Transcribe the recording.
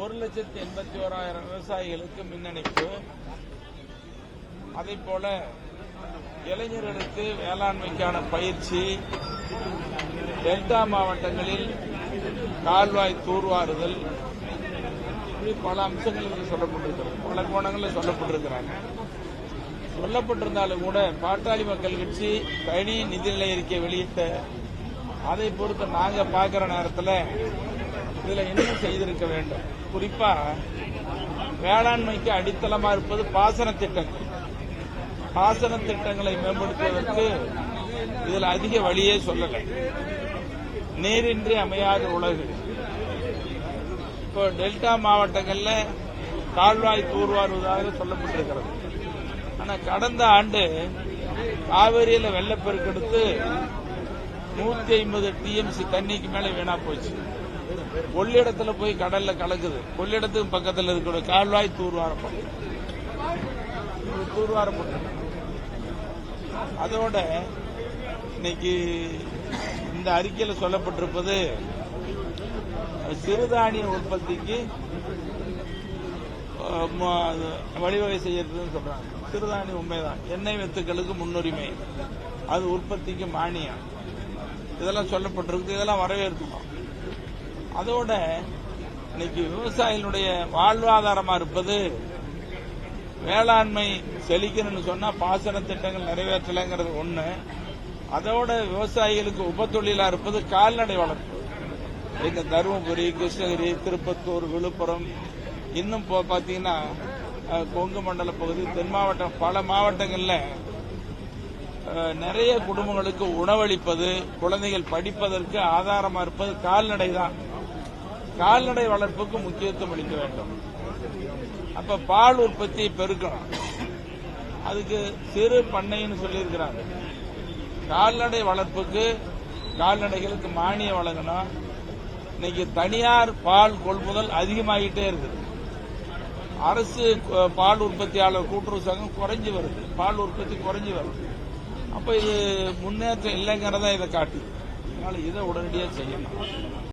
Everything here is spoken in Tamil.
ஒரு லட்சத்தி எண்பத்தி ஓராயிரம் விவசாயிகளுக்கு மின் இணைப்பு அதே போல இளைஞர்களுக்கு வேளாண்மைக்கான பயிற்சி டெல்டா மாவட்டங்களில் கால்வாய் தூர்வாறுதல் இப்படி பல அம்சங்கள் இதில் சொல்லப்பட்டிருக்கிறது. பல கோணங்களில் சொல்லப்பட்டிருக்கிறாங்க. சொல்லப்பட்டிருந்தாலும் கூட பாட்டாளி மக்கள் கட்சி தனி நிதிநிலை அறிக்கை வெளியிட்ட அதை பொறுத்து நாங்க பார்க்கிற நேரத்தில் இதுல என்ன செய்திருக்க வேண்டும்? குறிப்பா வேளாண்மைக்கு அடித்தளமா இருப்பது பாசன திட்டங்கள். பாசன திட்டங்களை மேம்படுத்துவதற்கு இதில் அதிக வழியே சொல்லலை. நீரின்றி அமையாத உலகு. இப்போ டெல்டா மாவட்டங்களில் கால்வாய் தூர்வாருவதாக சொல்லப்பட்டிருக்கிறது. ஆனால் கடந்த ஆண்டு காவிரியில் வெள்ளப்பெருக்கெடுத்து நூத்தி ஐம்பது டிஎம்சி தண்ணிக்கு மேலே வீணா போச்சு. கொள்ளிடத்துல போய் கடல்ல கலக்குது. கொள்ளிடத்துக்கு பக்கத்துல இருக்கிற கால்வாய் தூர்வாரப்பட்டு தூர்வாரப்பட்டு அதோட இன்னைக்கு இந்த அறிக்கையில் சொல்லப்பட்டிருப்பது சிறுதானிய உற்பத்திக்கு வழிவகை செய்யறதுன்னு சொல்றாங்க. சிறுதானிய உண்மைதான். எண்ணெய் வித்துக்களுக்கு முன்னுரிமை. அது உற்பத்திக்கு மானியம். இதெல்லாம் சொல்லப்பட்டிருக்கு. இதெல்லாம் வரவேற்கணும் அதோட இன்னைக்கு விவசாயிகளுடைய வாழ்வாதாரமா இருப்பது வேளாண்மை செழிக்கணும்னு சொன்னா பாசன திட்டங்கள் நிறைவேற்றலைங்கிறது ஒண்ணு. அதோட விவசாயிகளுக்கு உபத்தொழிலா இருப்பது கால்நடை வளர்ப்பு. இந்த தருமபுரி கிருஷ்ணகிரி திருப்பத்தூர் விழுப்புரம் இன்னும் பாத்தீங்கன்னா கொங்கு மண்டல பகுதி தென் மாவட்டம் பல மாவட்டங்கள்ல நிறைய குடும்பங்களுக்கு உணவளிப்பது குழந்தைகள் படிப்பதற்கு ஆதாரமா இருப்பது கால்நடை தான் கால்நடை வளர்ப்புக்கு முக்கியத்துவம் அளிக்க வேண்டும். அப்ப பால் உற்பத்தியை பெருக்கணும் அதுக்கு சிறு பண்ணைன்னு சொல்லியிருக்கிறாங்க. கால்நடை வளர்ப்புக்கு கால்நடைகளுக்கு மானியம் வழங்கணும். இன்னைக்கு தனியார் பால் கொள்முதல் அதிகமாகிட்டே இருக்குது. அரசு பால் உற்பத்தியாளர் கூட்டுறவு சங்கம் குறைஞ்சு வருது. பால் உற்பத்தி குறைஞ்சு வருது. அப்ப இது முன்னேற்றம் இல்லைங்கிறதா இதை காட்டுது அதனால இதை உடனடியாக செய்யணும்.